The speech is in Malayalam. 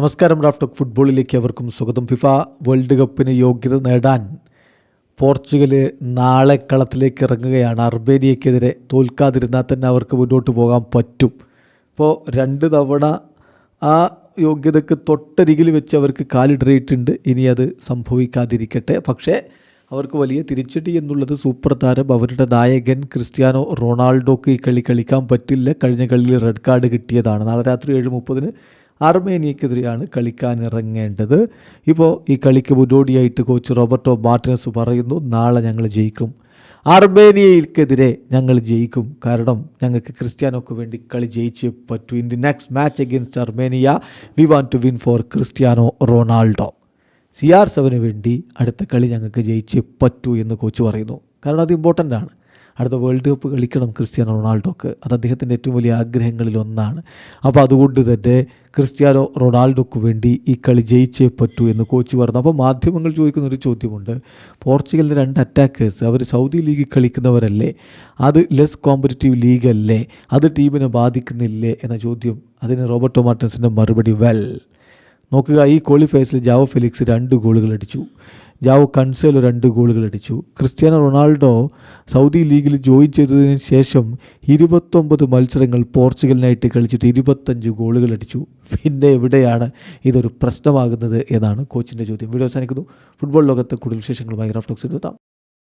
നമസ്കാരം റാഫ്റ്റോക്ക് ഫുട്ബോളിലേക്ക് അവർക്കും സ്വാഗതം. ഫിഫ വേൾഡ് കപ്പിന് യോഗ്യത നേടാൻ പോർച്ചുഗൽ നാളെ കളത്തിലേക്ക് ഇറങ്ങുകയാണ്. അർബേനിയക്കെതിരെ തോൽക്കാതിരുന്നാൽ തന്നെ അവർക്ക് മുന്നോട്ട് പോകാൻ പറ്റും. ഇപ്പോൾ രണ്ട് തവണ ആ യോഗ്യതയ്ക്ക് തൊട്ടരികിൽ വെച്ച് അവർക്ക് കാലിടറിയിട്ടുണ്ട്. ഇനി അത് സംഭവിക്കാതിരിക്കട്ടെ. പക്ഷേ അവർക്ക് വലിയ തിരിച്ചടി എന്നുള്ളത് സൂപ്പർ താരം അവരുടെ നായകൻ ക്രിസ്ത്യാനോ റൊണാൾഡോക്ക് ഈ കളി കളിക്കാൻ പറ്റില്ല. കഴിഞ്ഞ കളിയിൽ റെഡ് കാർഡ് കിട്ടിയതാണ്. നാളെ രാത്രി ഏഴ് മുപ്പതിന് അർമേനിയക്കെതിരെയാണ് കളിക്കാനിറങ്ങേണ്ടത്. ഇപ്പോൾ ഈ കളിക്ക് മുന്നോടിയായിട്ട് കോച്ച് റോബർട്ടോ മാർട്ടിനസ് പറയുന്നു നാളെ ഞങ്ങൾ ജയിക്കും. അർമേനിയയ്ക്കെതിരെ ഞങ്ങൾ ജയിക്കും. കാരണം ഞങ്ങൾക്ക് ക്രിസ്ത്യാനോക്ക് വേണ്ടി കളി ജയിച്ച് പറ്റൂ. In the next match against Armenia we want to win for Cristiano Ronaldo. C R seven വേണ്ടി അടുത്ത കളി ഞങ്ങൾക്ക് ജയിച്ച് പറ്റൂ എന്ന് കോച്ച് പറയുന്നു. കാരണം അത് ഇമ്പോർട്ടന്റ് ആണ്. അടുത്ത വേൾഡ് കപ്പ് കളിക്കണം ക്രിസ്ത്യാനോ റൊണാൾഡോക്ക്. അത് അദ്ദേഹത്തിന്റെ ഏറ്റവും വലിയ ആഗ്രഹങ്ങളിൽ ഒന്നാണ്. അപ്പോൾ അതുകൊണ്ട് തന്നെ ക്രിസ്ത്യാനോ റൊണാൾഡോക്ക് വേണ്ടി ഈ കളി ജയിച്ചേ പറ്റൂ എന്ന് കോച്ച് പറഞ്ഞു. അപ്പോൾ മാധ്യമങ്ങൾ ചോദിക്കുന്ന ഒരു ചോദ്യമുണ്ട്. പോർച്ചുഗലിന്റെ രണ്ട് അറ്റാക്കേഴ്സ് അവർ സൗദി ലീഗിൽ കളിക്കുന്നവരല്ലേ? അത് ലെസ് കോമ്പറ്റീവ് ലീഗല്ലേ അത് ടീമിനെ ബാധിക്കുന്നില്ലേ? എന്ന ചോദ്യം. അതിന് റോബർട്ടോ മാർട്ടിൻസിന്റെ മറുപടി വെൽ നോക്കുക ഈ ക്വാളിഫയേഴ്സിൽ ജാവോ ഫെലിക്സ് രണ്ട് ഗോളുകൾ അടിച്ചു. ജാവോ കൺസേലോ രണ്ട് ഗോളുകൾ അടിച്ചു. ക്രിസ്ത്യാനോ റൊണാൾഡോ സൗദി ലീഗിൽ ജോയിൻ ചെയ്തതിന് ശേഷം ഇരുപത്തൊമ്പത് മത്സരങ്ങൾ പോർച്ചുഗലിനായിട്ട് കളിച്ചിട്ട് ഇരുപത്തഞ്ച് ഗോളുകൾ അടിച്ചു. പിന്നെ എവിടെയാണ് ഇതൊരു പ്രശ്നമാകുന്നത് എന്നാണ് കോച്ചിന്റെ ചോദ്യം. വീഡിയോ അവസാനിക്കുന്നു. ഫുട്ബോൾ ലോകത്തെ കൂടുതൽ വിശേഷങ്ങളുമായി റഫ്ലോക്സിൽ എത്താം